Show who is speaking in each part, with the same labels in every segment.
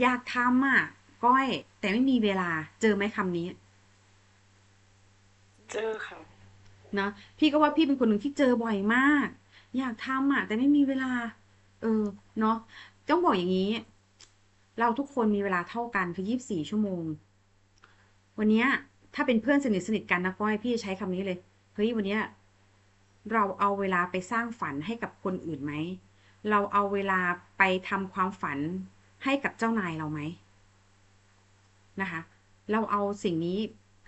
Speaker 1: อยากทำอะ ก้อย แต่ไม่มีเวลา เจอไหมคำนี้
Speaker 2: เจอค่ะ
Speaker 1: เนาะพี่ก็ว่าพี่เป็นคนหนึ่งที่เจอบ่อยมาก อยากทำอะ แต่ไม่มีเวลา เออ เนาะต้องบอกอย่างนี้ เราทุกคนมีเวลาเท่ากันคือยี่สิบสี่ชั่วโมง วันเนี้ยถ้าเป็นเพื่อนสนิทสนิทกันนะก้อยพี่จะใช้คำนี้เลย เฮ้ยวันเนี้ยเราเอาเวลาไปสร้างฝันให้กับคนอื่นไหม เราเอาเวลาไปทำความฝัน ให้กับเจ้านายเราไหมนะคะ เราเอาสิ่งนี้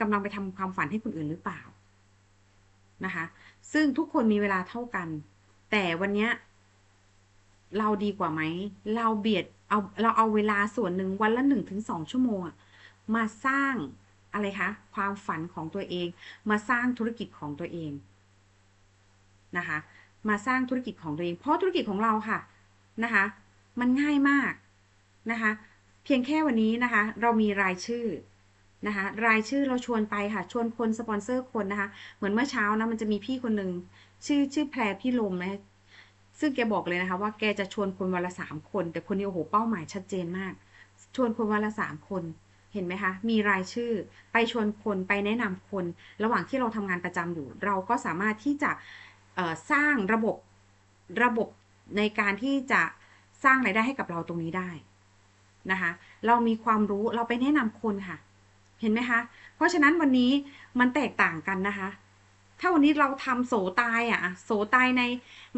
Speaker 1: กำลังไปทำความฝันให้คนอื่นหรือเปล่านะคะ ซึ่งทุกคนมีเวลาเท่ากัน แต่วันเนี้ยเราดีกว่าไหม เราเบียดเอาเราเอาเวลาส่วนหนึ่งวันละหนึ่งถึงสองชั่วโมงมาสร้างอะไรคะ ความฝันของตัวเอง มาสร้างธุรกิจของตัวเองนะคะ มาสร้างธุรกิจของตัวเอง เพราะธุรกิจของเราค่ะนะคะ มันง่ายมาก นะคะ เพียงแค่วันนี้นะคะ เรามีรายชื่อนะคะรายชื่อเราชวนไปค่ะ ชวนคนสปอนเซอร์คนนะคะ เหมือนเมื่อเช้านะมันจะมีพี่คนหนึ่งชื่อชื่อแพรพี่ลมนะซึ่งแกบอกเลยนะคะว่าแกจะชวนคนวันละสามคน แต่คนนี้โอ้โหเป้าหมายชัดเจนมาก ชวนคนวันละสามคนเห็นไหมคะ มีรายชื่อไปชวนคนไปแนะนำคน ระหว่างที่เราทำงานประจำอยู่ เราก็สามารถที่จะสร้างระบบระบบในการที่จะสร้างรายได้ให้กับเราตรงนี้ได้ นะคะเรามีความรู้เราไปแนะนำคนค่ะ เห็นไหมคะ เพราะฉะนั้นวันนี้มันแตกต่างกันนะคะ ถ้าวันนี้เราทำโสตายอะโสตายใน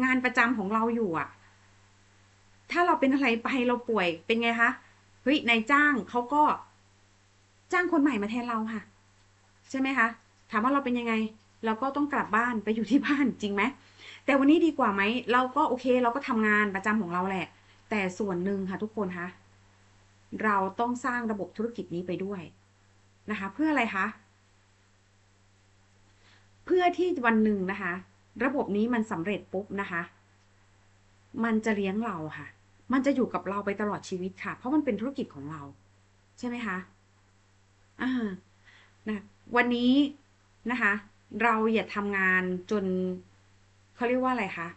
Speaker 1: งานประจำของเราอยู่อะ ถ้าเราเป็นอะไรไปเราป่วยเป็นไงคะเฮ้ยนายจ้างเขาก็จ้างคนใหม่มาแทนเราค่ะ ใช่ไหมคะ ถามว่าเราเป็นยังไง เราก็ต้องกลับบ้านไปอยู่ที่บ้านจริงไหมแต่วันนี้ดีกว่าไหม เราก็โอเค เราก็ทำงานประจำของเราแหละ แต่ส่วนหนึ่งค่ะทุกคนคะ เราต้องสร้างระบบธุรกิจนี้ไปด้วยนะคะ เพื่ออะไรคะ เพื่อที่วันหนึ่งนะคะ ระบบนี้มันสำเร็จปุ๊บนะคะ มันจะเลี้ยงเราค่ะ มันจะอยู่กับเราไปตลอดชีวิตค่ะ เพราะมันเป็นธุรกิจของเรา ใช่ไหมคะอ่านะวันนี้นะคะ เราอย่าทำงานจนเขาเรียกว่าอะไรคะ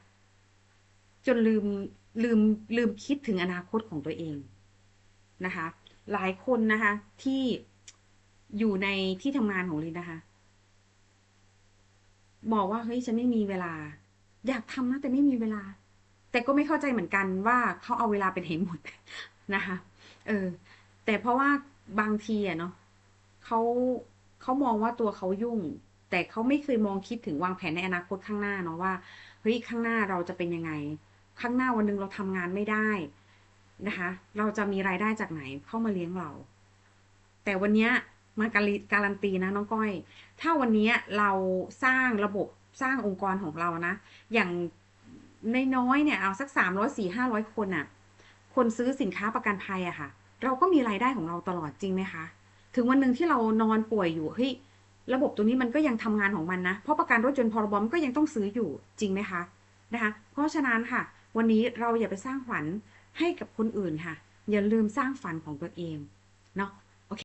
Speaker 1: จนลืมลืมลืมคิดถึงอนาคตของตัวเอง นะคะ หลายคนนะคะ ที่อยู่ในที่ทำงานของลินนะคะ บอกว่าเฮ้ยฉันไม่มีเวลา อยากทำนะแต่ไม่มีเวลา แต่ก็ไม่เข้าใจเหมือนกันว่าเขาเอาเวลาเป็นเหตุหมดนะคะ เออ แต่เพราะว่าบางทีอะเนาะเขาเขามองว่าตัวเขายุ่ง แต่เขาไม่เคยมองคิดถึงวางแผนในอนาคตข้างหน้าเนาะว่าเฮ้ยข้างหน้าเราจะเป็นยังไง ข้างหน้าวันหนึ่งเราทำงานไม่ได้ นะคะ เราจะมีรายได้จากไหนเข้ามาเลี้ยงเรา แต่วันนี้มาการันการันตีนะน้องก้อย ถ้าวันนี้เราสร้างระบบสร้างองค์กรของเรานะ อย่างน้อยเนี่ยเอาสักสามร้อยสี่ห้าร้อยคนอะคนซื้อสินค้าประกันภัยอะค่ะ เราก็มีรายได้ของเราตลอดจริงไหมคะ ถึงวันหนึ่งที่เรานอนป่วยอยู่เฮ้ยระบบตัวนี้มันก็ยังทำงานของมันนะ เพราะประกันรถยนต์พรบมก็ยังต้องซื้ออยู่จริงไหมคะนะคะ เพราะฉะนั้นค่ะ วันนี้เราอย่าไปสร้างฝัน ให้กับคนอื่นค่ะ อย่าลืมสร้างฝันของตัวเองเนาะ